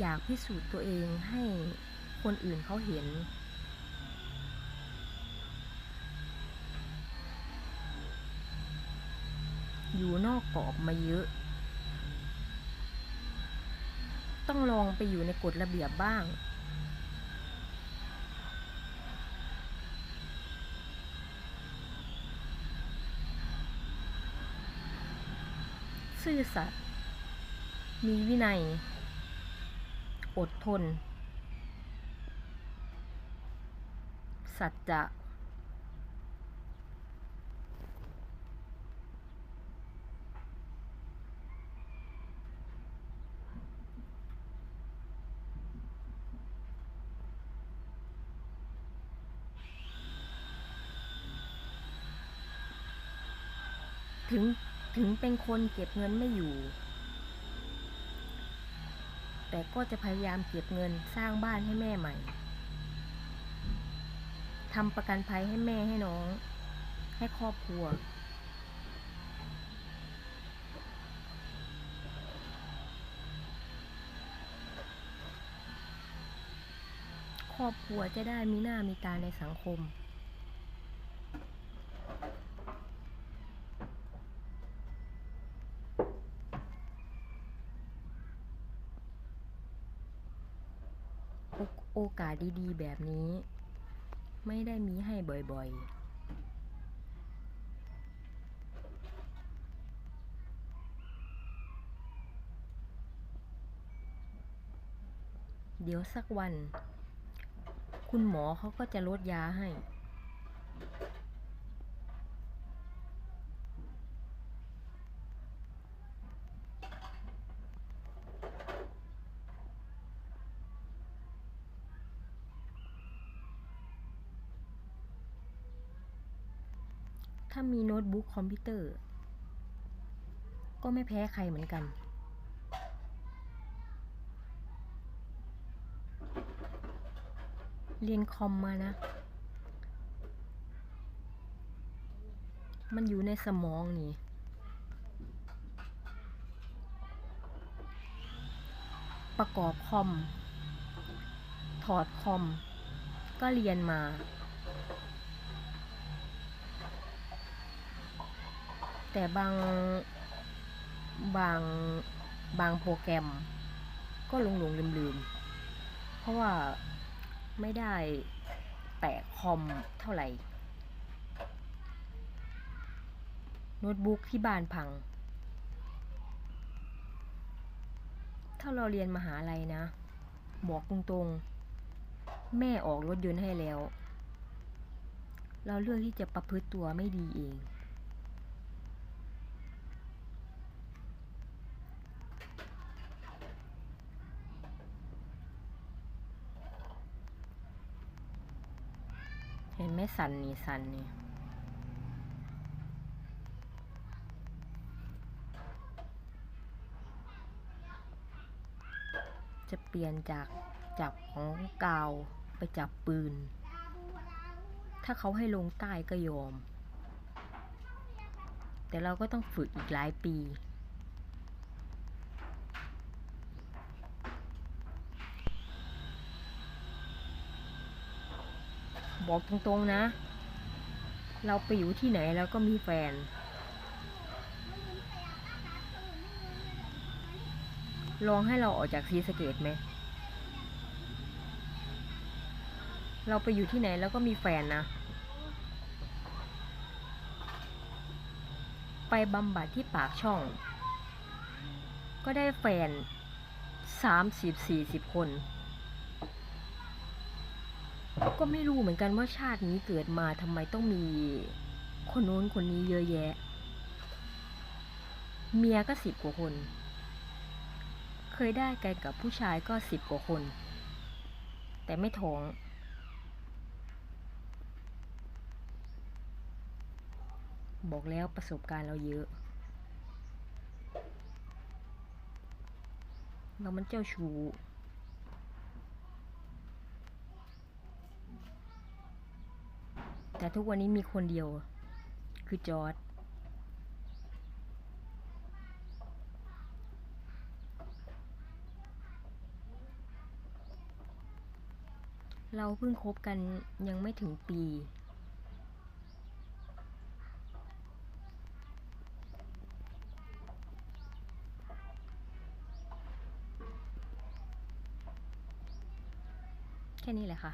อยากพิสูจน์ตัวเองให้คนอื่นเขาเห็น อยู่นอกกรอบมาเยอะ ต้องลองไปอยู่ในกฎระเบียบบ้างซื่อสัตย์มีวินัย อดทน สัจจะถึง ถึงเป็นคนเก็บเงินไม่อยู่ แต่ก็จะพยายามเก็บเงินสร้างบ้านให้แม่ใหม่ทำประกันภัยให้แม่ให้น้อง ให้ครอบครัว ครอบครัวจะได้มีหน้ามีตาในสังคม โอกาสดีๆ แบบนี้ ไม่ได้มีให้บ่อยๆเดี๋ยวสักวัน คุณหมอเขาก็จะลดยาให้ ถ้ามีโน้ตบุ๊กคอมพิวเตอร์ ก็ไม่แพ้ใครเหมือนกัน เรียนคอมมานะ มันอยู่ในสมองนี่ประกอบคอม ถอดคอม ก็เรียนมา แต่บางบางบางโปรแกรมก็หลงหลงลืมลืมๆเพราะว่าไม่ได้แตะคอมเท่าไหร่ โน้ตบุ๊กที่บ้านพัง ถ้าเราเรียนมหาลัยนะ บอกตรงๆ แม่ออกรถยนต์ให้แล้ว เราเลือกที่จะประพฤติตัวไม่ดีเอง เห็นไหมสันนี่สันนี่จะเปลี่ยนจากจับของกาวไปจับปืน ถ้าเขาให้ลงใต้ก็ยอม แต่เราก็ต้องฝึกอีกหลายปี บอกตรงๆนะ เราไปอยู่ที่ไหนแล้วก็มีแฟน ลองให้เราออกจากซีสเกตไหม เราไปอยู่ที่ไหนแล้วก็มีแฟนนะ ไปบำบัดที่ปากช่อง ก็ได้แฟนสามสิบสี่สิบคน ก็ไม่รู้เหมือนกันว่าชาตินี้เกิดมาทำไมต้องมีคนโน้นคนนี้เยอะแยะ เมียก็สิบกว่าคน เคยได้กันกับผู้ชายก็สิบกว่าคน แต่ไม่ท้องบอกแล้วประสบการณ์เราเยอะ เรามันเจ้าชู้ แต่ทุกวันนี้มีคนเดียว คือจอร์ดเราเพิ่งคบกันยังไม่ถึงปี แค่นี้แหละค่ะ